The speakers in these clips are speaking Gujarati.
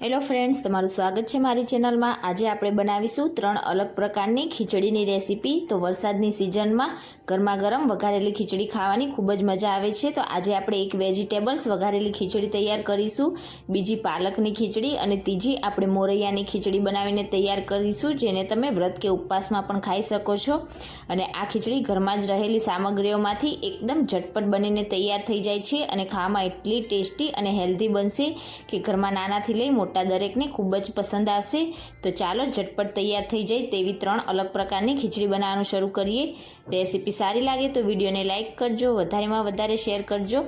હેલો ફ્રેન્ડ્સ તમારું સ્વાગત છે મારી ચેનલમાં આજે આપણે બનાવીશું ત્રણ અલગ પ્રકારની ખીચડીની રેસીપી. તો વરસાદની સિઝનમાં ગરમા ગરમ વઘારેલી ખીચડી ખાવાની ખૂબ જ મજા આવે છે. તો આજે આપણે એક વેજીટેબલ્સ વઘારેલી ખીચડી તૈયાર કરીશું. બીજી પાલકની ખીચડી અને ત્રીજી આપણે મોરૈયાની ખીચડી બનાવીને તૈયાર કરીશું, જેને તમે વ્રત કે ઉપવાસમાં પણ ખાઈ શકો છો. અને આ ખીચડી ઘરમાં જ રહેલી સામગ્રીઓમાંથી એકદમ ઝટપટ બનીને તૈયાર થઈ જાય છે અને ખાવામાં એટલી ટેસ્ટી અને હેલ્ધી બનશે કે ઘરમાં નાનાથી લઈ મોટા દરેકને ખૂબ જ પસંદ આવશે. તો ચાલો ઝટપટ તૈયાર થઈ જાય તેવી ત્રણ અલગ પ્રકારની ખીચડી બનાવવાનું શરૂ કરીએ. રેસીપી સારી લાગે તો વિડીયોને લાઇક કરજો, વધારેમાં વધારે શેર કરજો.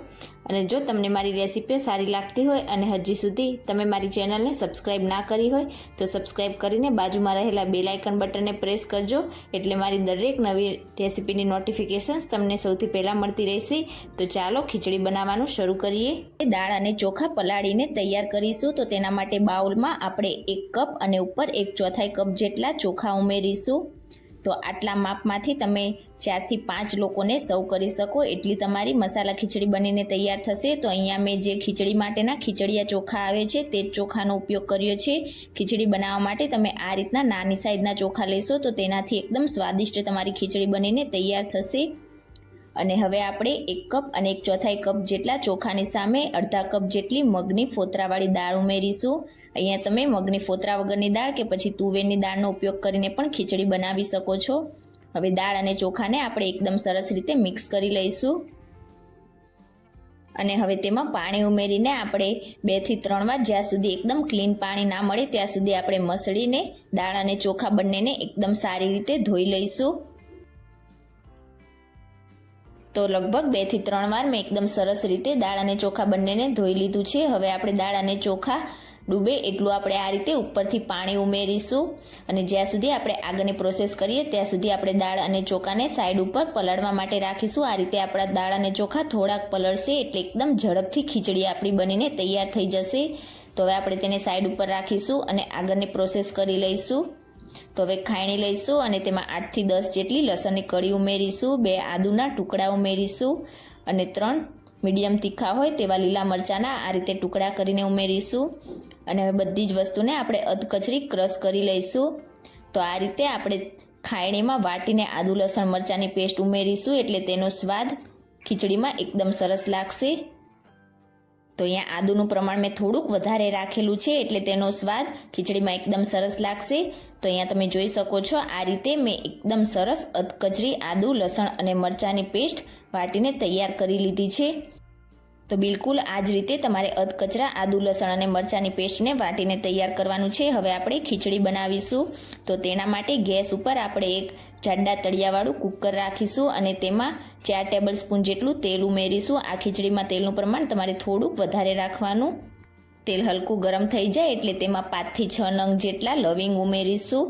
અને જો તમને મારી રેસીપીઓ સારી લાગતી હોય અને હજી સુધી તમે મારી ચેનલને સબસ્ક્રાઈબ ના કરી હોય, તો સબસ્ક્રાઈબ કરીને બાજુમાં રહેલા બે લાઇકન બટનને પ્રેસ કરજો. એટલે મારી દરેક નવી રેસીપીની નોટિફિકેશન્સ તમને સૌથી પહેલાં મળતી રહેશે. તો ચાલો ખીચડી બનાવવાનું શરૂ કરીએ. દાળ અને ચોખા પલાળીને તૈયાર કરીશું. તો તેના માટે બાઉલમાં આપણે એક કપ અને ઉપર એક ચોથાઈ કપ જેટલા ચોખા ઉમેરીશું. તો આટલા માપમાંથી તમે ચારથી પાંચ લોકોને સર્વ કરી શકો. એટલી તમારી મસાલા ખીચડી બનીને તૈયાર થશે. તો અહીંયા મેં જે ખીચડી માટેના ખીચડીયા ચોખા આવે છે, તે ચોખાનો ઉપયોગ કર્યો છે. ખીચડી બનાવવા માટે તમે આ રીતના નાની સાઈઝના ચોખા લેશો તો તેનાથી એકદમ સ્વાદિષ્ટ તમારી ખીચડી બનીને તૈયાર થશે. અને હવે આપણે એક કપ અને એક ચોથાઈ કપ જેટલા ચોખાની સામે અડધા કપ જેટલી મગની ફોતરાવાળી દાળ ઉમેરીશું. અહીંયા તમે મગની ફોતરા વગરની દાળ કે પછી તુવેરની દાળનો ઉપયોગ કરીને પણ ખીચડી બનાવી શકો છો. હવે દાળ અને ચોખાને આપણે એકદમ સરસ રીતે મિક્સ કરી લઈશું. અને હવે તેમાં પાણી ઉમેરીને આપણે બેથી ત્રણ વાર જ્યાં સુધી એકદમ ક્લીન પાણી ના મળે ત્યાં સુધી આપણે મસળીને દાળ અને ચોખા બંનેને એકદમ સારી રીતે ધોઈ લઈશું. તો લગભગ બેથી ત્રણ વાર મેં એકદમ સરસ રીતે દાળ અને ચોખા બંનેને ધોઈ લીધું છે. હવે આપણે દાળ અને ચોખા ડૂબે એટલું આપણે આ રીતે ઉપરથી પાણી ઉમેરીશું અને જ્યાં સુધી આપણે આગળની પ્રોસેસ કરીએ ત્યાં સુધી આપણે દાળ અને ચોખાને સાઈડ ઉપર પલાળવા માટે રાખીશું. આ રીતે આપણા દાળ અને ચોખા થોડાક પલળશે એટલે એકદમ ઝડપથી ખીચડી આપણી બનીને તૈયાર થઈ જશે. તો હવે આપણે તેને સાઈડ ઉપર રાખીશું અને આગળની પ્રોસેસ કરી લઈશું. તો હવે ખાયણી લઈશું અને તેમાં આઠથી દસ જેટલી લસણની કળી ઉમેરીશું, બે આદુના ટુકડા ઉમેરીશું અને ત્રણ મીડિયમ તીખા હોય તેવા લીલા મરચાંના આ રીતે ટુકડા કરીને ઉમેરીશું. અને હવે બધી જ વસ્તુને આપણે અધકચરી ક્રશ કરી લઈશું. તો આ રીતે આપણે ખાયણીમાં વાટીને આદુ લસણ મરચાંની પેસ્ટ ઉમેરીશું એટલે તેનો સ્વાદ ખીચડીમાં એકદમ સરસ લાગશે. તો અહીંયા આદુનું પ્રમાણ મેં થોડુંક વધારે રાખેલું છે એટલે તેનો સ્વાદ ખીચડીમાં એકદમ સરસ લાગશે. તો અહીંયા તમે જોઈ શકો છો, આ રીતે મેં એકદમ સરસ અધકચરી આદુ, લસણ અને મરચાંની પેસ્ટ વાટીને તૈયાર કરી લીધી છે. તો બિલકુલ આ જ રીતે તમારે અધકચરા આદુ લસણ અને મરચાંની પેસ્ટને વાટીને તૈયાર કરવાનું છે. હવે આપણે ખીચડી બનાવીશું. તો તેના માટે ગેસ ઉપર આપણે એક જાડા તળિયાવાળું કુકર રાખીશું અને તેમાં ચાર ટેબલ સ્પૂન જેટલું તેલ ઉમેરીશું. આ ખીચડીમાં તેલનું પ્રમાણ તમારે થોડુંક વધારે રાખવાનું. તેલ હલકું ગરમ થઈ જાય એટલે તેમાં પાંચથી છ નંગ જેટલા લવિંગ ઉમેરીશું.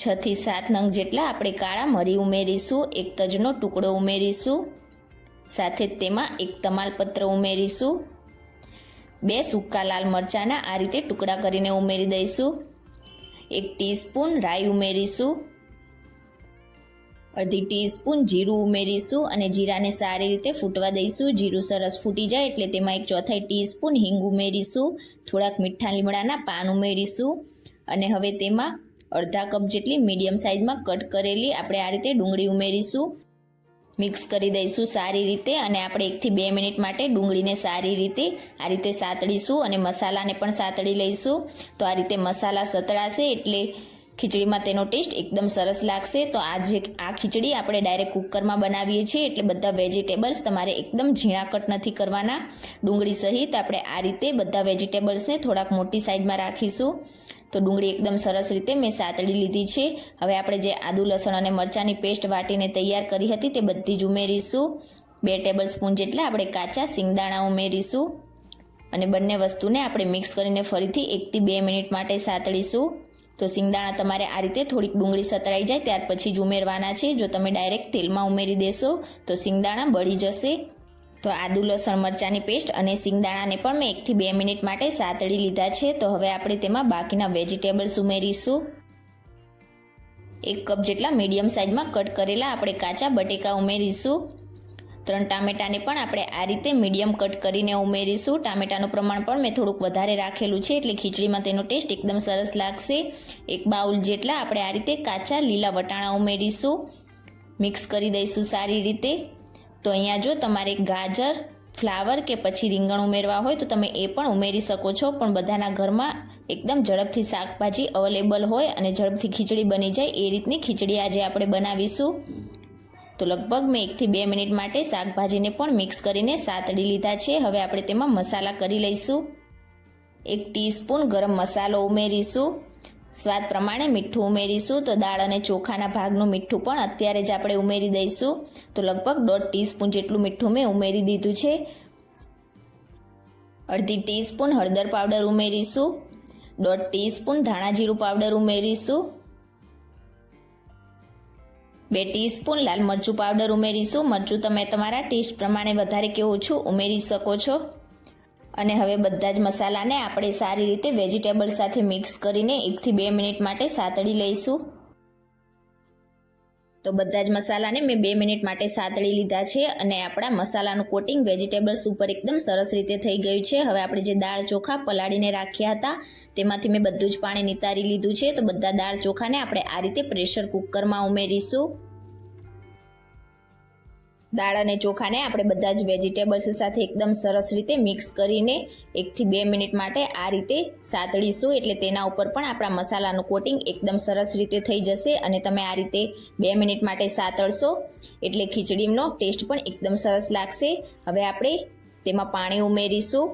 છથી સાત નંગ જેટલા આપણે કાળા મરી ઉમેરીશું. એક તજનો ટુકડો ઉમેરીશું. સાથે જ તેમાં એક તમાલપત્ર ઉમેરીશું. બે સૂકા લાલ મરચાંના આ રીતે ટુકડા કરીને ઉમેરી દઈશું. એક ટીસ્પૂન રાઈ ઉમેરીશું. અડધી ટીસ્પૂન જીરું ઉમેરીશું અને જીરાને સારી રીતે ફૂટવા દઈશું. જીરું સરસ ફૂટી જાય એટલે તેમાં એક ચોથાઈ ટીસ્પૂન હિંગ ઉમેરીશું. થોડાક મીઠા લીમડાના પાન ઉમેરીશું. અને હવે તેમાં અડધા કપ જેટલી મીડિયમ સાઇઝમાં કટ કરેલી આપણે આ રીતે ડુંગળી ઉમેરીશું. મિક્સ કરી દઈશું સારી રીતે અને આપણે એકથી બે મિનિટ માટે ડુંગળીને સારી રીતે આ રીતે સાતળીશું અને મસાલાને પણ સાતળી લઈશું. તો આ રીતે મસાલા સતળાશે એટલે ખીચડીમાં તેનો ટેસ્ટ એકદમ સરસ લાગશે. તો આ જે આ ખીચડી આપણે ડાયરેક્ટ કુકરમાં બનાવીએ છીએ એટલે બધા વેજીટેબલ્સ તમારે એકદમ ઝીણા કટ નથી કરવાના. ડુંગળી સહિત આપણે આ રીતે બધા વેજીટેબલ્સને થોડાક મોટી સાઈઝમાં રાખીશું. તો ડુંગળી એકદમ સરસ રીતે મેં સાતળી લીધી છે. હવે આપણે જે આદુ, લસણ અને મરચાંની પેસ્ટ વાટીને તૈયાર કરી હતી તે બધી જ ઉમેરીશું. બે ટેબલ સ્પૂન જેટલા આપણે કાચા સિંગદાણા ઉમેરીશું. અને બંને વસ્તુને આપણે મિક્સ કરીને ફરીથી એકથી બે મિનિટ માટે સાતળીશું. તો સિંગદાણા તમારે આ રીતે થોડીક ડુંગળી સતરાઈ જાય, ત્યાર પછી જ ઉમેરવાના છે. જો તમે ડાયરેક્ટ તેલમાં ઉમેરી દેશો, તો સિંગદાણા બળી જશે. તો આદુ, લસણ, મરચાંની પેસ્ટ અને સિંગદાણાને પણ મેં એકથી બે મિનિટ માટે સાતળી લીધા છે. તો હવે આપણે તેમાં બાકીના વેજીટેબલ્સ ઉમેરીશું. એક કપ જેટલા મીડિયમ સાઇઝમાં કટ કરેલા આપણે કાચા બટેકા ઉમેરીશું. ત્રણ ટામેટાને પણ આપણે આ રીતે મીડિયમ કટ કરીને ઉમેરીશું. ટામેટાનું પ્રમાણ પણ મેં થોડુંક વધારે રાખેલું છે, એટલે ખીચડીમાં તેનો ટેસ્ટ એકદમ સરસ લાગશે. એક બાઉલ જેટલા આપણે આ રીતે કાચા લીલા વટાણા ઉમેરીશું. મિક્સ કરી દઈશું સારી રીતે. તો અહીંયા જો તમારે ગાજર, ફ્લાવર કે પછી રીંગણ ઉમેરવા હોય તો તમે એ પણ ઉમેરી શકો છો. પણ બધાના ઘરમાં એકદમ ઝડપથી શાકભાજી અવેલેબલ હોય અને ઝડપથી ખીચડી બની જાય એ રીતની ખીચડી આજે આપણે બનાવીશું. તો લગભગ મેં એકથી બે મિનિટ માટે શાકભાજીને પણ મિક્સ કરીને સાતડી લીધા છે. હવે આપણે તેમાં મસાલા કરી લઈશું. એક ટીસ્પૂન ગરમ મસાલો ઉમેરીશું. સ્વાદ પ્રમાણે મીઠું ઉમેરીશું. તો દાળ અને ચોખાના ભાગનું મીઠું પણ અત્યારે જ આપણે ઉમેરી દઈશું. તો લગભગ દોઢ ટીસ્પૂન જેટલું મીઠું મેં ઉમેરી દીધું છે. અડધી ટીસ્પૂન હળદર પાવડર ઉમેરીશું. દોઢ ટીસ્પૂન ધાણા જીરું પાવડર ઉમેરીશું. બે ટીસ્પૂન લાલ મરચું પાવડર ઉમેરીશું. મરચું તમે તમારા ટેસ્ટ પ્રમાણે વધારે કે ઓછું ઉમેરી શકો છો. અને હવે બધા જ મસાલાને આપણે સારી રીતે વેજીટેબલ સાથે મિક્સ કરીને એકથી બે મિનિટ માટે સાતળી લઈશું. તો બધા જ મસાલાને મેં બે મિનિટ માટે સાતળી લીધા છે અને આપણા મસાલાનું કોટિંગ વેજીટેબલ્સ ઉપર એકદમ સરસ રીતે થઈ ગયું છે. હવે આપણે જે દાળ ચોખા પલાળીને રાખ્યા હતા, તેમાંથી મેં બધું જ પાણી નિતારી લીધું છે. તો બધા દાળ ચોખાને આપણે આ રીતે પ્રેશર કુકરમાં ઉમેરીશું. દાળ અને ચોખાને આપણે બધા જ વેજીટેબલ્સ સાથે એકદમ સરસ રીતે મિક્સ કરીને એકથી બે મિનિટ માટે આ રીતે સાતળીશું. એટલે તેના ઉપર પણ આપણા મસાલાનું કોટિંગ એકદમ સરસ રીતે થઈ જશે અને તમે આ રીતે બે મિનિટ માટે સાતળશો. એટલે ખીચડીનો ટેસ્ટ પણ એકદમ સરસ લાગશે. હવે આપણે તેમાં પાણી ઉમેરીશું.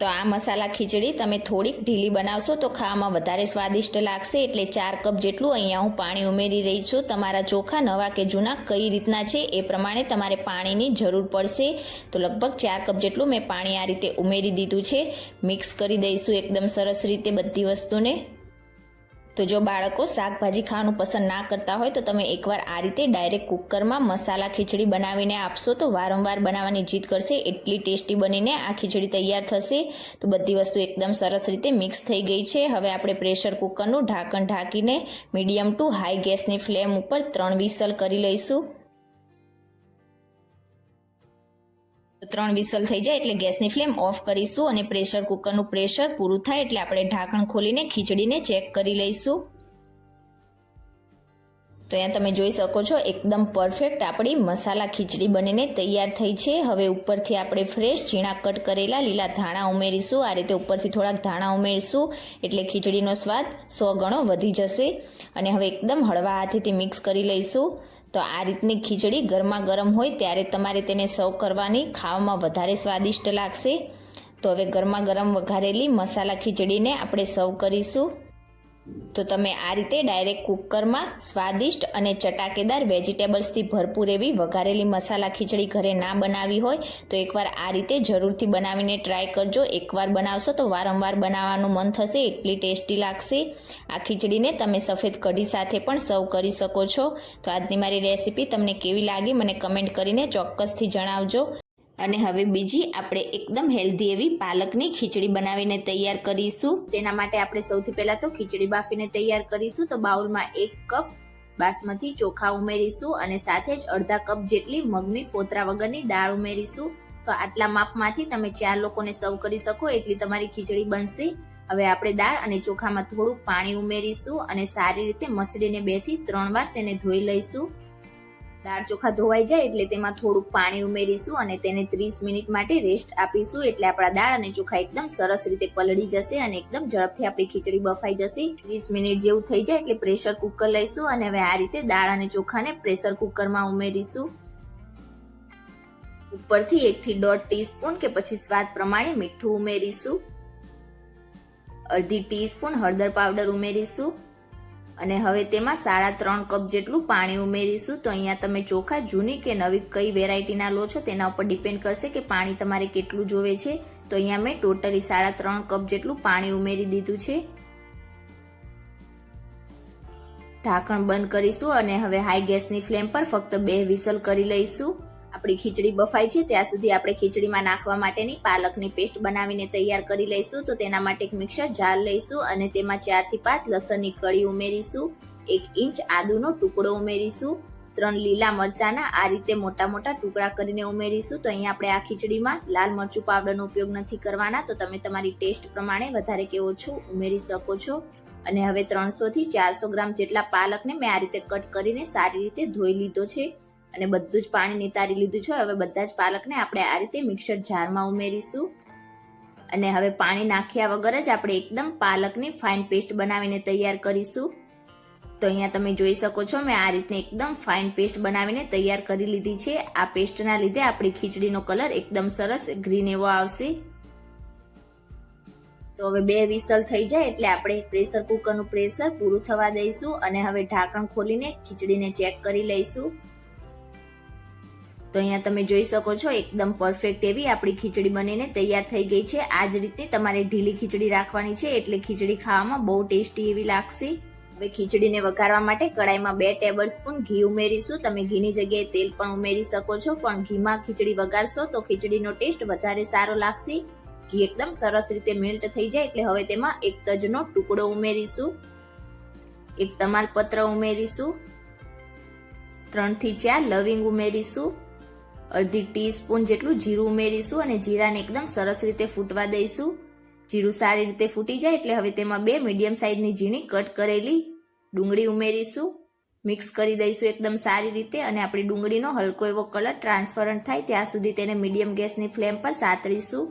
તો આ મસાલા ખીચડી તમે થોડીક ઢીલી બનાવશો તો ખાવામાં વધારે સ્વાદિષ્ટ લાગશે એટલે ચાર કપ જેટલું અહીંયા હું પાણી ઉમેરી રહી છું. તમારા ચોખા નવા કે જૂના કઈ રીતના છે એ પ્રમાણે તમારે પાણીની જરૂર પડશે. તો લગભગ ચાર કપ જેટલું મેં પાણી આ રીતે ઉમેરી દીધું છે. મિક્સ કરી દઈશું એકદમ સરસ રીતે બધી વસ્તુને. તો જો બાળકો શાકભાજી ખાવાનું પસંદ ના કરતા હોય તો તમે એકવાર આ રીતે ડાયરેક્ટ કુકરમાં મસાલા ખીચડી બનાવીને આપશો તો વારંવાર બનાવવાની જીદ કરશે, એટલી ટેસ્ટી બનીને આ ખીચડી તૈયાર થશે. તો બધી વસ્તુ એકદમ સરસ રીતે મિક્સ થઈ ગઈ છે. હવે આપણે પ્રેશર કુકરનું ઢાંકણ ઢાંકીને મીડિયમ ટુ હાઈ ગેસની ફ્લેમ ઉપર ત્રણ વિસલ કરી લઈશું. ત્રણ વિસલ થઈ જાય એટલે ગેસની ફ્લેમ ઓફ કરીશું અને પ્રેશર કુકરનું પ્રેશર પૂરું થાય એટલે આપણે ઢાંકણ ખોલીને ખીચડીને ચેક કરી લઈશું. તો અહીંયા તમે જોઈ શકો છો, એકદમ પરફેક્ટ આપણી મસાલા ખીચડી બનીને તૈયાર થઈ છે. હવે ઉપરથી આપણે ફ્રેશ ઝીણા કટ કરેલા લીલા ધાણા ઉમેરીશું. આ રીતે ઉપરથી થોડાક ધાણા ઉમેરીશું, એટલે ખીચડીનો સ્વાદ સો ગણો વધી જશે. અને હવે એકદમ હળવા હાથેથી મિક્સ કરી લઈશું. તો આ રીતની ખીચડી ગરમા ગરમ હોય ત્યારે તમારે તેને સર્વ કરવાની ખાવામાં વધારે સ્વાદિષ્ટ લાગશે. તો હવે ગરમા ગરમ વઘારેલી મસાલા ખીચડીને આપણે સર્વ કરીશું. તો તમે આ રીતે ડાયરેક્ટ કુકરમાં સ્વાદિષ્ટ અને ચટાકેદાર વેજીટેબલ્સથી ભરપૂર એવી વઘારેલી મસાલા ખીચડી ઘરે ના બનાવી હોય, તો એકવાર આ રીતે જરૂરથી બનાવીને ટ્રાય કરજો. એકવાર બનાવશો તો વારંવાર બનાવવાનું મન થશે, એટલી ટેસ્ટી લાગશે. આ ખીચડીને તમે સફેદ કઢી સાથે પણ સર્વ કરી શકો છો. તો આજની મારી રેસીપી તમને કેવી લાગી, મને કમેન્ટ કરીને ચોક્કસથી જણાવજો. અને હવે બીજી આપણે એકદમ હેલ્ધી એવી પાલકની ખીચડી બનાવીને તૈયાર કરીશું. તેના માટે આપણે સૌથી પહેલા તો ખીચડી બાફીને તૈયાર કરીશું. તો બાઉલમાં એક કપ બાસમતી ચોખા ઉમેરીશું અને સાથે જ અડધા કપ જેટલી મગની ફોતરા વગરની દાળ ઉમેરીશું. તો આટલા માપમાંથી તમે ચાર લોકોને સર્વ કરી શકો, એટલી તમારી ખીચડી બનશે. હવે આપણે દાળ અને ચોખામાં થોડું પાણી ઉમેરીશું અને સારી રીતે મસળીને બેથી ત્રણ વાર તેને ધોઈ લઈશું. દાળ ચોખા ધોવાઈ જાય એટલે તેમાં થોડુંક પાણી ઉમેરીશું અને તેને ત્રીસ મિનિટ માટે રેસ્ટ આપીશું. એટલે આપણા દાળ અને ચોખા એકદમ સરસ રીતે પલળી જશે અને એકદમ ઝડપથી આપણી ખીચડી બફાઈ જશે. ત્રીસ મિનિટ જેવું થઈ જાય એટલે પ્રેશર કુકર લઈશું અને હવે આ રીતે દાળ અને ચોખાને પ્રેશર કુકરમાં ઉમેરીશું. ઉપરથી એકથી દોઢ ટીસ્પૂન કે પછી સ્વાદ પ્રમાણે મીઠું ઉમેરીશું. અડધી ટીસ્પૂન હળદર પાવડર ઉમેરીશું. અને હવે તેમાં સાડા ત્રણ કપ જેટલું પાણી ઉમેરીશું. તો અહીંયા તમે ચોખા, જૂની કે નવી કઈ વેરાયટીના લો છો, તેના ઉપર ડિપેન્ડ કરશે કે પાણી તમારે કેટલું જોવે છે. તો અહીંયા મેં ટોટલી સાડા ત્રણ કપ જેટલું પાણી ઉમેરી દીધું છે. ઢાંકણ બંધ કરીશું અને હવે હાઈ ગેસની ફ્લેમ પર ફક્ત બે વિસલ કરી લઈશું. આપણી ખીચડી બફાય છે, ત્યાં સુધી આપણે ખીચડીમાં નાખવા માટેની પાલકની પેસ્ટ બનાવીને તૈયાર કરી લઈશું. તો તેના માટે એક મિક્સર જાર લઈશું અને તેમાં ચારથી પાંચ લસણની કળી ઉમેરીશું. એક ઇંચ આદુનો ટુકડો ઉમેરીશું. ત્રણ લીલા મરચાના આ રીતે મોટા મોટા ટુકડા કરીને ઉમેરીશું. તો અહીંયા આપણે આ ખીચડીમાં લાલ મરચું પાવડરનો ઉપયોગ નથી કરવાના. તો તમે તમારી ટેસ્ટ પ્રમાણે વધારે કે ઓછું ઉમેરી શકો છો. અને હવે ત્રણસોથી ચારસો ગ્રામ જેટલા પાલકને મેં આ રીતે કટ કરીને સારી રીતે ધોઈ લીધો છે. અને બધું જ પાણી નિતારી લીધું છે. હવે બધા જ પાલકને આપણે આ રીતે મિક્સર જારમાં ઉમેરીશું. અને હવે પાણી નાખ્યા વગર જ આપણે એકદમ પાલકની ફાઇન પેસ્ટ બનાવીને તૈયાર કરીશું. તો અહીંયા તમે જોઈ શકો છો, મેં આ રીતને એકદમ ફાઇન પેસ્ટ બનાવીને તૈયાર કરી લીધી છે. આ પેસ્ટના લીધે આપણી ખીચડીનો કલર એકદમ સરસ ગ્રીન એવો આવશે. તો હવે બે વિસલ થઈ જાય એટલે આપણે પ્રેશર કુકરનું પ્રેશર પૂરું થવા દઈશું અને હવે ઢાંકણ ખોલીને ખીચડીને ચેક કરી લઈશું. તો અહીંયા તમે જોઈ શકો છો, એકદમ પરફેક્ટ એવી આપણી ખીચડી બનીને તૈયાર થઈ ગઈ છે. આ જ રીતે તમારે ઢીલી ખીચડી રાખવાની છે, એટલે ખીચડી ખાવામાં બહુ ટેસ્ટી એવી લાગશે. હવે ખીચડીને વઘારવા માટે કડાઈમાં બે ટેબલ સ્પૂન ઘી ઉમેરીશું. તમે ઘીની જગ્યાએ તેલ પણ ઉમેરી શકો છો, પણ ઘીમાં ખીચડી વઘારશો તો ખીચડીનો ટેસ્ટ વધારે સારો લાગશે. ઘી એકદમ સરસ રીતે મેલ્ટ થઈ જાય, એટલે હવે તેમાં એક તજનો ટુકડો ઉમેરીશું. એક તમાલપત્ર ઉમેરીશું. ત્રણથી ચાર લવિંગ ઉમેરીશું. અડધી ટીસ્પૂન જેટલું જીરું ઉમેરીશું અને જીરાને એકદમ સરસ રીતે ફૂટવા દઈશું. જીરું સારી રીતે ફૂટી જાય એટલે હવે તેમાં બે મીડિયમ સાઇઝની ઝીણી કટ કરેલી ડુંગળી ઉમેરીશું. મિક્સ કરી દઈશું એકદમ સારી રીતે અને આપણી ડુંગળીનો હલકો એવો કલર ટ્રાન્સપરન્ટ થાય ત્યાં સુધી તેને મીડિયમ ગેસની ફ્લેમ પર સાતરીશું.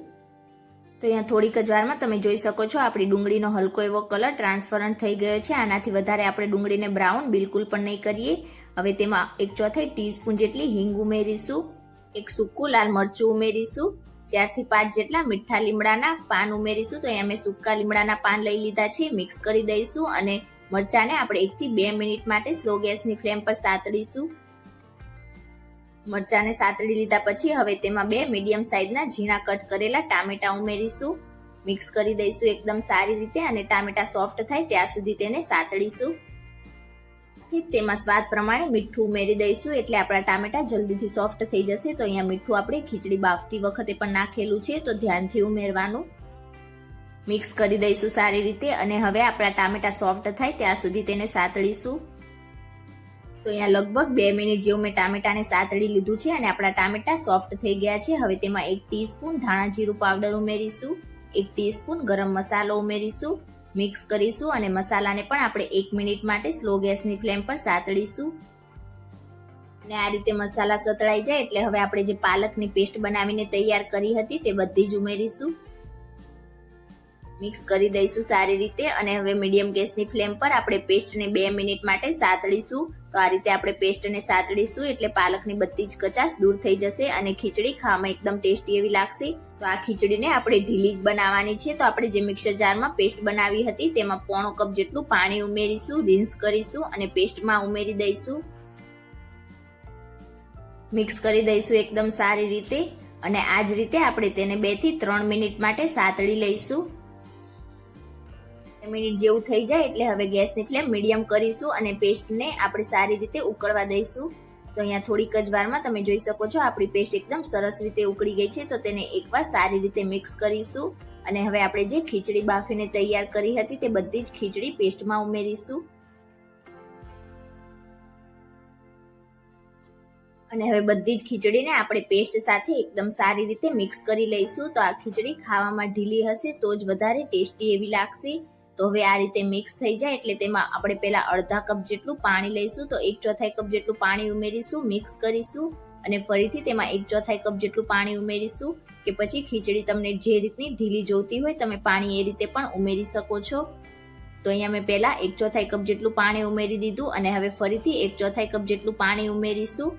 તો અહીંયા થોડીક જ વારમાં તમે જોઈ શકો છો આપણી ડુંગળીનો હલકો એવો કલર ટ્રાન્સપરન્ટ થઈ ગયો છે. આનાથી વધારે આપણે ડુંગળીને બ્રાઉન બિલકુલ પણ નહીં કરીએ. હવે તેમાં એક ચોથાઈ ટીસ્પૂન જેટલી હિંગ ઉમેરીશું. એક સૂકું લાલ મરચું ઉમેરીશું. ચારથી પાંચ જેટલા મીઠા લીમડાના પાન ઉમેરીશું. તો અહીંયા મેં સૂકા લીમડાના પાન લઈ લીધા છે, મિક્સ કરી દઈશું અને મરચાને આપણે એકથી બે મિનિટ માટે સ્લો ગેસની ફ્લેમ પર સાતડીશું. મરચાને સાતડી લીધા પછી હવે તેમાં બે મીડિયમ સાઇઝના ઝીણા કટ કરેલા ટામેટા ઉમેરીશું. મિક્સ કરી દઈશું એકદમ સારી રીતે અને ટામેટા સોફ્ટ થાય ત્યાં સુધી તેને સાતડીશું તેમાં સ્વાદ પ્રમાણે મીઠું ઉમેરી દઈશું. એટલે આપણા ટામેટા જલ્દીથી સોફ્ટ થઈ જશે. તો અહીંયા મીઠું આપણે ખીચડી બાફતી વખતે પણ નાખેલું છે. તો ધ્યાનથી ઉમેરવાનું. મિક્સ કરી દઈશું સારી રીતે. અને હવે આપણા ટામેટા સોફ્ટ થાય ત્યાં સુધી તેને સાતળીશું. તો અહીંયા લગભગ બે મિનિટ જેવું મેં ટામેટાને સાતળી લીધું છે અને આપણા ટામેટા સોફ્ટ થઈ ગયા છે. હવે તેમાં એક ટીસ્પૂન ધાણા જીરું પાવડર ઉમેરીશું. એક ટીસ્પૂન ગરમ મસાલો ઉમેરીશું. મિક્સ કરીશું અને મસાલાને પણ આપણે એક મિનિટ માટે સ્લો ગેસની ફ્લેમ પર સાતડીશું. અને આ રીતે મસાલા સતળાઈ જાય એટલે હવે આપણે જે પાલકની પેસ્ટ બનાવીને તૈયાર કરી હતી તે બધી જ ઉમેરીશું. મિક્સ કરી દઈશું સારી રીતે અને હવે મીડિયમ ગેસની ફ્લેમ પર આપણે પેસ્ટને બે મિનિટ માટે સાતળીશું તો આ રીતે આપણે પેસ્ટને સાતળીશું એટલે પાલકની બધી જ કચાશ દૂર થઈ જશે અને ખીચડી ખાવામાં એકદમ ટેસ્ટી એવી લાગશે. તો આ ખીચડીને આપણે ઢીલી જ બનાવવાની છે. તો આપણે જે મિક્સર જારમાં પેસ્ટ બનાવી હતી તેમાં પોણો કપ જેટલું પાણી ઉમેરીશું, રિન્સ કરીશું અને પેસ્ટમાં ઉમેરી દઈશું. મિક્સ કરી દઈશું એકદમ સારી રીતે અને આ જ રીતે આપણે તેને બેથી ત્રણ મિનિટ માટે સાતળી લઈશું. મિનિટ જેવું થઈ જાય એટલે હવે ગેસની ફ્લેમ મીડિયમ કરીશું અને પેસ્ટને આપણે સારી રીતે ઉકળવા દઈશું. તો અહીંયા થોડીક જ વારમાં તમે જોઈ શકો છો, આપણી પેસ્ટ એકદમ સરસ રીતે ઉકળી ગઈ છે. તો તેને એકવાર સારી રીતે મિક્સ કરીશું અને હવે આપણે જે ખીચડી બાફીને તૈયાર કરી હતી તે બધી જ ખીચડી પેસ્ટમાં ઉમેરીશું. અને હવે બધી જ ખીચડીને આપણે પેસ્ટ સાથે એકદમ સારી રીતે મિક્સ કરી લઈશું. તો આ ખીચડી ખાવામાં ઢીલી હશે તો જ વધારે ટેસ્ટી એવી લાગશે. તો હવે આ રીતે મિક્સ થઈ જાય એટલે તેમાં આપણે પહેલા અડધા કપ જેટલું પાણી લઈશું તો એક ચોથાઈ કપ જેટલું પાણી ઉમેરીશું મિક્સ કરીશું અને ફરીથી તેમાં એક ચોથાઈ કપ જેટલું પાણી ઉમેરીશું કે પછી ખીચડી તમને જે રીતની ઢીલી જોતી હોય તમે પાણી એ રીતે પણ ઉમેરી શકો છો. તો અહીંયા મેં પહેલાં એક ચોથાઈ કપ જેટલું પાણી ઉમેરી દીધું અને હવે ફરીથી એક ચોથાઈ કપ જેટલું પાણી ઉમેરીશું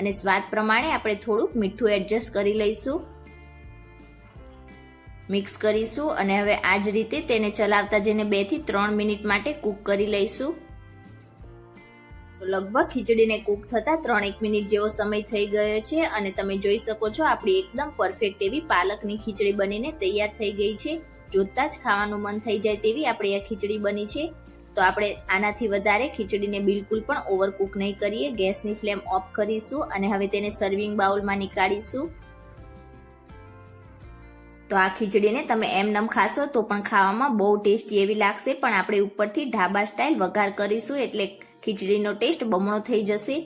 અને સ્વાદ પ્રમાણે આપણે થોડુંક મીઠું એડજસ્ટ કરી લઈશું. મિક્સ કરીશું અને હવે આ જ રીતે તેને ચલાવતા જઈને બેથી ત્રણ મિનિટ માટે કૂક કરી લઈશું. લગભગ ખીચડીને કૂક થતા ત્રણ એક મિનિટ જેવો સમય થઈ ગયો છે અને તમે જોઈ શકો છો આપણી એકદમ પરફેક્ટ એવી પાલકની ખીચડી બનીને તૈયાર થઈ ગઈ છે. જોતા જ ખાવાનું મન થઈ જાય તેવી આપણી આ ખીચડી બની છે. તો આપણે આનાથી વધારે ખીચડીને બિલકુલ પણ ઓવરકુક નહીં કરીએ. ગેસની ફ્લેમ ઓફ કરીશું અને હવે તેને સર્વિંગ બાઉલમાં નીકાળીશું. તો આ ખીચડીને તમે એમ નમ ખાશો તો પણ ખાવામાં બહુ ટેસ્ટી એવી લાગશે. પણ આપણે ઉપરથી ઢાબા સ્ટાઇલ વઘાર કરીશું એટલે ખીચડીનો ટેસ્ટ બમણો થઈ જશે.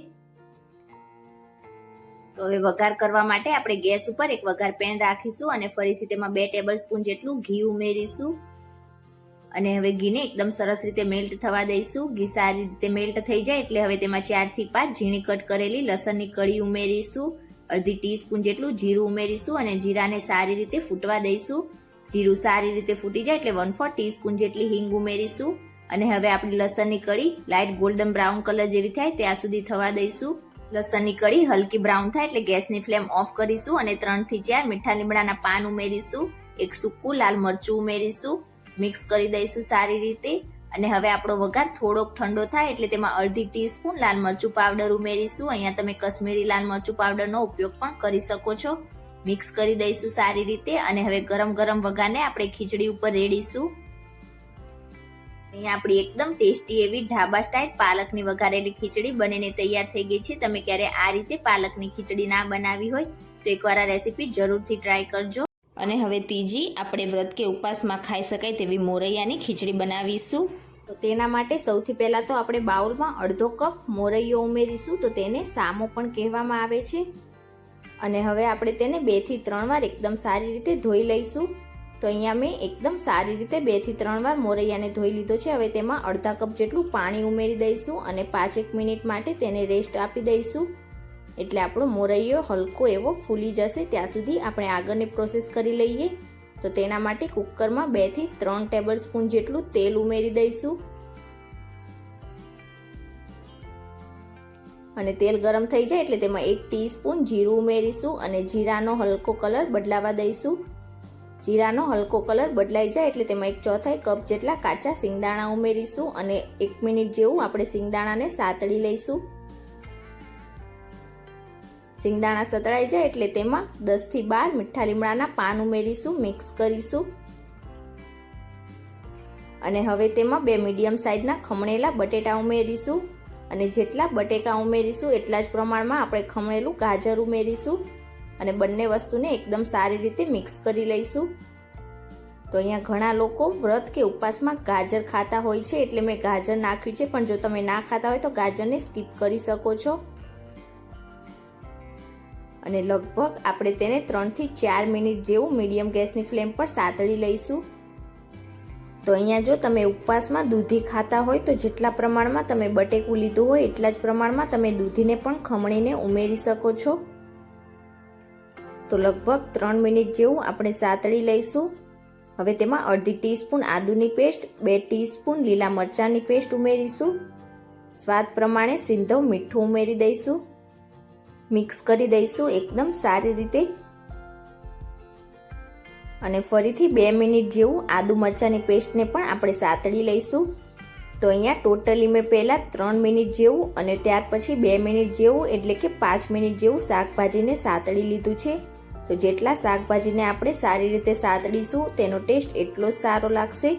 તો હવે વઘાર કરવા માટે આપણે ગેસ ઉપર એક વઘાર પેન રાખીશું અને ફરીથી તેમાં બે ટેબલ સ્પૂન જેટલું ઘી ઉમેરીશું. અને હવે ઘીને એકદમ સરસ રીતે મેલ્ટ થવા દઈશું. ઘી સારી રીતે મેલ્ટ થઈ જાય એટલે હવે તેમાં ચારથી પાંચ ઝીણી કટ કરેલી લસણની કળી ઉમેરીશું. અડધી ટીસ્પૂન જેટલું જીરું ઉમેરીશું અને જીરાને સારી રીતે ફૂટવા દઈશું. જીરું સારી રીતે ફૂટી જાય એટલે વન ફોર ટીસ્પૂન જેટલી હિંગ ઉમેરીશું. અને હવે આપણી લસણની કળી લાઇટ ગોલ્ડન બ્રાઉન કલર જેવી થાય ત્યાં સુધી થવા દઈશું. લસણની કળી હલકી બ્રાઉન થાય એટલે ગેસની ફ્લેમ ઓફ કરીશું અને ત્રણથી ચાર મીઠા લીમડાના પાન ઉમેરીશું. એક સૂકું લાલ મરચું ઉમેરીશું. મિક્સ કરી દઈશું સારી રીતે. અને હવે આપણો વઘાર થોડોક ઠંડો થાય એટલે તેમાં અડધી ટીસ્પૂન લાલ મરચું પાવડર ઉમેરીશું. અહીંયા તમે કશ્મીરી લાલ મરચું પાવડરનો ઉપયોગ પણ કરી શકો છો. મિક્સ કરી દઈશું સારી રીતે અને હવે ગરમ ગરમ વઘારને આપણે ખીચડી ઉપર રેડીશું. અહીંયા આપણી એકદમ ટેસ્ટી એવી ઢાબા સ્ટાઇલ પાલકની વઘારેલી ખીચડી બનીને તૈયાર થઈ ગઈ છે. તમે ક્યારે આ રીતે પાલકની ખીચડી ના બનાવી હોય તો એકવાર આ રેસીપી જરૂરથી ટ્રાય કરજો. અને હવે ત્રીજી, આપણે વ્રત કે ઉપવાસમાં ખાઈ શકાય તેવી મોરૈયાની ખીચડી બનાવીશું. તો તેના માટે સૌથી પહેલાં તો આપણે બાઉલમાં અડધો કપ મોરૈયો ઉમેરીશું, તો તેને સામો પણ કહેવામાં આવે છે. અને હવે આપણે તેને બેથી ત્રણ વાર એકદમ સારી રીતે ધોઈ લઈશું. તો અહીંયા મેં એકદમ સારી રીતે બેથી ત્રણ વાર મોરૈયાને ધોઈ લીધો છે. હવે તેમાં અડધા કપ જેટલું પાણી ઉમેરી દઈશું અને પાંચેક મિનિટ માટે તેને રેસ્ટ આપી દઈશું. એટલે આપણો મોરૈયો હલકો એવો ફૂલી જશે ત્યાં સુધી આપણે આગળની પ્રોસેસ કરી લઈએ. તો તેના માટે કુકરમાં બેથી ત્રણ ટેબલ સ્પૂન જેટલું તેલ ઉમેરી દઈશું. અને તેલ ગરમ થઈ જાય એટલે તેમાં એક ટીસ્પૂન જીરું ઉમેરીશું અને જીરાનો હલકો કલર બદલાવા દઈશું. જીરાનો હલકો કલર બદલાઈ જાય એટલે તેમાં એક ચોથાઈ કપ જેટલા કાચા સિંગદાણા ઉમેરીશું અને એક મિનિટ જેવું આપણે સિંગદાણાને સાતળી લઈશું. સિંગદાણા સતળાઈ જાય એટલે તેમાં દસથી બાર મીઠા લીમડાના પાન ઉમેરીશું, મિક્સ કરીશું. અને હવે તેમાં બે મીડિયમ સાઇઝના ખમણેલા બટેટા ઉમેરીશું. અને જેટલા બટેકા ઉમેરીશું એટલા જ પ્રમાણમાં આપણે ખમણેલું ગાજર ઉમેરીશું. અને બંને વસ્તુને એકદમ સારી રીતે મિક્સ કરી લઈશું. તો અહીંયા ઘણા લોકો વ્રત કે ઉપવાસમાં ગાજર ખાતા હોય છે, એટલે મેં ગાજર નાખ્યું છે, પણ જો તમે ના ખાતા હોય તો ગાજરને સ્કીપ કરી શકો છો. અને લગભગ આપણે તેને ત્રણથી ચાર મિનિટ જેવું મીડિયમ ગેસની ફ્લેમ પર સાતળી લઈશું. તો અહીંયા જો તમે ઉપવાસમાં દૂધી ખાતા હોય તો જેટલા પ્રમાણમાં તમે બટેકું લીધું હોય એટલા જ પ્રમાણમાં તમે દૂધીને પણ ખમણીને ઉમેરી શકો છો. તો લગભગ ત્રણ મિનિટ જેવું આપણે સાતળી લઈશું. હવે તેમાં અડધી ટીસ્પૂન આદુની પેસ્ટ, બે ટીસ્પૂન લીલા મરચાંની પેસ્ટ ઉમેરીશું. સ્વાદ પ્રમાણે સિંધો મીઠું ઉમેરી દઈશું. મિક્સ કરી દઈશું એકદમ સારી રીતે. અને ફરીથી બે મિનિટ જેવું આદુ મરચાંની પેસ્ટને પણ આપણે સાતળી લઈશું. તો અહીંયા ટોટલી મેં પહેલાં ત્રણ મિનિટ જેવું અને ત્યાર પછી બે મિનિટ જેવું એટલે કે પાંચ મિનિટ જેવું શાકભાજીને સાતળી લીધું છે. તો જેટલા શાકભાજીને આપણે સારી રીતે સાતળીશું તેનો ટેસ્ટ એટલો જ સારો લાગશે.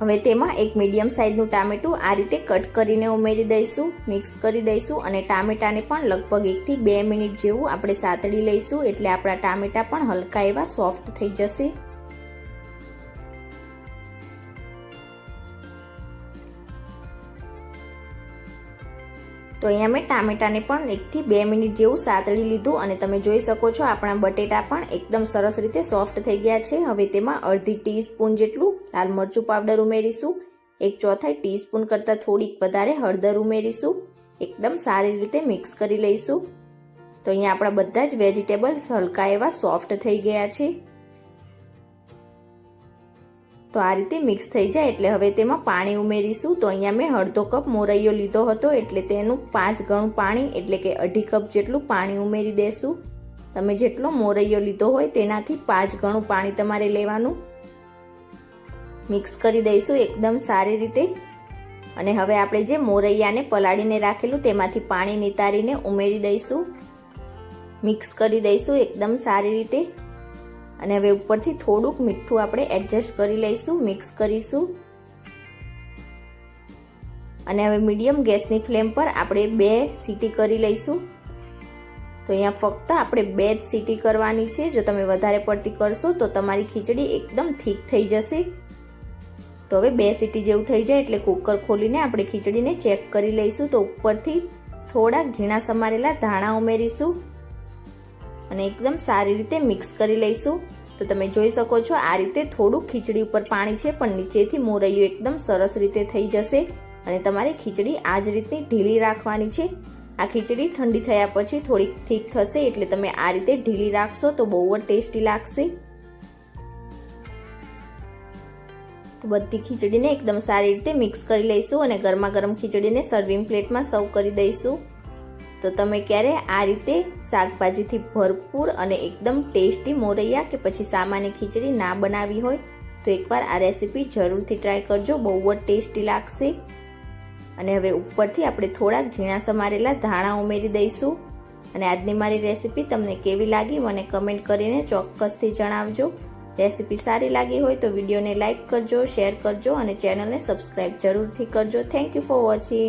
હવે તેમાં એક મીડિયમ સાઇઝનું ટામેટું આ રીતે કટ કરીને ઉમેરી દઈશું, મિક્સ કરી દઈશું અને ટામેટાને પણ લગભગ એકથી બે મિનિટ જેવું આપણે સાતડી લઈશું એટલે આપણા ટામેટા પણ હલકા એવા સોફ્ટ થઈ જશે. તો અહીંયા મેં ટામેટાને પણ એકથી બે મિનિટ જેવું સાતળી લીધું અને તમે જોઈ શકો છો આપણા બટેટા પણ એકદમ સરસ રીતે સોફ્ટ થઈ ગયા છે. હવે તેમાં અડધી ટીસ્પૂન જેટલું લાલ મરચું પાવડર ઉમેરીશું. એક ચોથાઈ ટીસ્પૂન કરતાં થોડીક વધારે હળદર ઉમેરીશું. એકદમ સારી રીતે મિક્સ કરી લઈશું. તો અહીંયા આપણા બધા જ વેજીટેબલ્સ હલકા એવા સોફ્ટ થઈ ગયા છે. તો આ રીતે મિક્સ થઈ જાય એટલે હવે તેમાં પાણી ઉમેરીશું. તો અહીંયા મેં અડધો કપ મોરૈયો લીધો હતો એટલે તેનું પાંચ ગણું પાણી એટલે કે અઢી કપ જેટલું પાણી ઉમેરી દેશું. તમે જેટલો મોરૈયો લીધો હોય તેનાથી પાંચ ગણું પાણી તમારે લેવાનું. મિક્સ કરી દઈશું એકદમ સારી રીતે. અને હવે આપણે જે મોરૈયાને પલાળીને રાખેલું તેમાંથી પાણી નિતારીને ઉમેરી દઈશું. મિક્સ કરી દઈશું એકદમ સારી રીતે. અને હવે ઉપરથી થોડુંક મીઠું આપણે એડજસ્ટ કરી લઈશું મિક્સ કરીશું. અને હવે મીડિયમ ગેસની ફ્લેમ પર આપણે બે સીટી કરી લઈશું. તો અહીંયા ફક્ત આપણે બે જ સીટી કરવાની છે. જો તમે વધારે પડતી કરશો તો તમારી ખીચડી એકદમ થીક થઈ જશે. તો હવે બે સીટી જેવું થઈ જાય એટલે કુકર ખોલીને આપણે ખીચડીને ચેક કરી લઈશું. તો ઉપરથી થોડાક ઝીણા સમારેલા ધાણા ઉમેરીશું. અને એકદમ સારી રીતે મિક્સ કરી લઈશું. તો તમે જોઈ શકો છો, આ રીતે થોડુંક ખીચડી ઉપર પાણી છે, પણ નીચેથી મોરૈયું એકદમ સરસ રીતે થઈ જશે. અને તમારે ખીચડી આ જ રીતની ઢીલી રાખવાની છે. આ ખીચડી ઠંડી થયા પછી થોડીક થીક થશે, એટલે તમે આ રીતે ઢીલી રાખશો તો બહુ જ ટેસ્ટી લાગશે. તો બધી ખીચડીને એકદમ સારી રીતે મિક્સ કરી લઈશું અને ગરમા ગરમ ખીચડીને સર્વિંગ પ્લેટમાં સર્વ કરી દઈશું. તો તમે ક્યારે આ રીતે શાકભાજીથી ભરપૂર અને એકદમ ટેસ્ટી મોરૈયા કે પછી સામાન્ય ખીચડી ના બનાવી હોય, તો એકવાર આ રેસીપી જરૂરથી ટ્રાય કરજો, બહુ જ ટેસ્ટી લાગશે. અને હવે ઉપરથી આપણે થોડાક ઝીણા સમારેલા ધાણા ઉમેરી દઈશું. અને આજની મારી રેસીપી તમને કેવી લાગી મને કમેન્ટ કરીને ચોક્કસથી જણાવજો. રેસીપી સારી લાગી હોય તો વિડીયોને લાઇક કરજો, શેર કરજો અને ચેનલને સબસ્ક્રાઇબ જરૂરથી કરજો. Thank you for watching.